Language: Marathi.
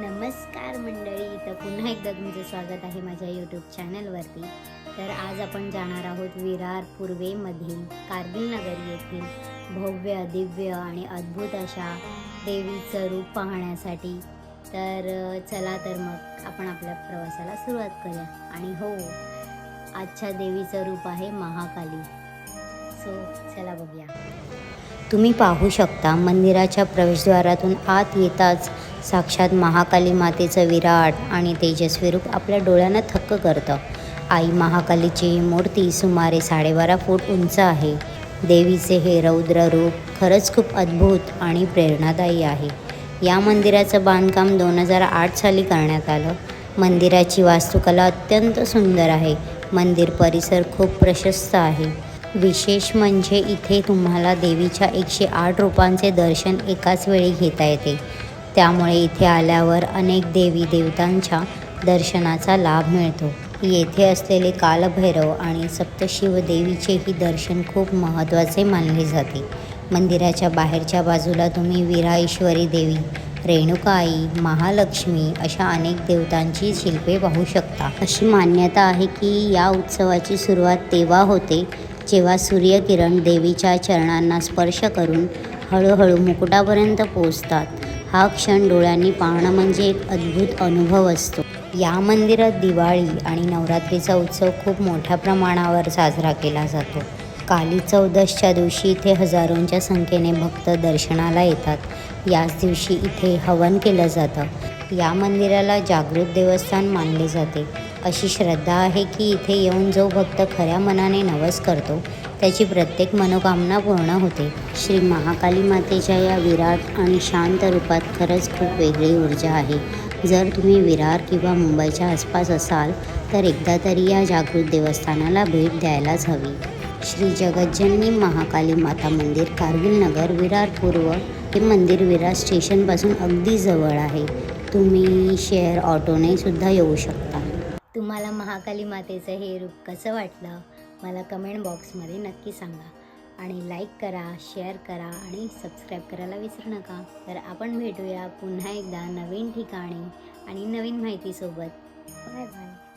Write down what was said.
नमस्कार मंडळी. इथं पुन्हा एकदा तुमचं स्वागत आहे माझ्या यूट्यूब चॅनलवरती तर आज आपण जाणार आहोत विरार पूर्वेमधील कारगिल नगर येथील भव्य दिव्य आणि अद्भुत अशा देवीचं रूप पाहण्यासाठी. तर चला तर मग आपण आपल्या प्रवासाला सुरुवात करूया. आणि हो आजच्या देवीचं रूप आहे महाकाली. सो चला बघूया. तुम्ही पाहू शकता मंदिराच्या प्रवेशद्वारातून आत येताच साक्षात महाकाली मातेचं विराट आणि तेजस्वी रूप आपल्या डोळ्यांना थक्क करतं. आई महाकालीची ही मूर्ती सुमारे साडेबारा फूट उंच आहे. देवीचे हे रौद्र रूप खरंच खूप अद्भुत आणि प्रेरणादायी आहे. या मंदिराचं बांधकाम दोन हजार आठ साली करण्यात आलं. मंदिराची वास्तुकला अत्यंत सुंदर आहे. मंदिर परिसर खूप प्रशस्त आहे. विशेष म्हणजे इथे तुम्हाला देवीच्या एकशे आठ रूपांचे दर्शन एकाच वेळी घेता येते. त्यामुळे इथे आल्यावर अनेक देवी देवतांच्या दर्शनाचा लाभ मिळतो. येथे असलेले कालभैरव आणि सप्तशिव देवीचेही दर्शन खूप महत्त्वाचे मानले जाते. मंदिराच्या बाहेरच्या बाजूला तुम्ही विराईश्वरी देवी रेणुकाई महालक्ष्मी अशा अनेक देवतांची शिल्पे पाहू शकता. अशी मान्यता आहे की या उत्सवाची सुरुवात तेव्हा होते जेव्हा सूर्यकिरण देवीच्या चरणांना स्पर्श करून हळूहळू मुकुटापर्यंत पोचतात हा क्षण डोळ्यांनी पाहणं म्हणजे एक अद्भुत अनुभव असतो. या मंदिरात दिवाळी आणि नवरात्रीचा उत्सव खूप मोठ्या प्रमाणावर साजरा केला जातो. काली चौदसच्या दिवशी इथे हजारोंच्या संख्येने भक्त दर्शनाला येतात. याच दिवशी इथे हवन केलं जातं. या मंदिराला जागृत देवस्थान मानले जाते. अशी श्रद्धा आहे की इथे येऊन जो भक्त खऱ्या मनाने नवस करतो त्याची प्रत्येक मनोकामना पूर्ण होते. श्री महाकाली मातेच्या या विराट आणि शांत रूपात खरंच खूप वेगळी ऊर्जा आहे. जर तुम्ही विरार किंवा मुंबईच्या आसपास असाल तर एकदा तरी या जागृत देवस्थानाला भेट द्यायलाच हवी. श्री जगज्जननी महाकाली माता मंदिर कारगिल नगर विरार पूर्व हे मंदिर विरार स्टेशनपासून अगदी जवळ आहे. तुम्ही शेअर ऑटोने सुद्धा येऊ शकता. तुम्हाला महाकाली मातेचं हे रूप कसं वाटलं मला कमेंट बॉक्समध्ये नक्की सांगा. आणि लाईक करा शेअर करा आणि सबस्क्राईब करायला विसरू नका. तर आपण भेटूया पुन्हा एकदा नवीन ठिकाणी आणि नवीन माहितीसोबत. Bye bye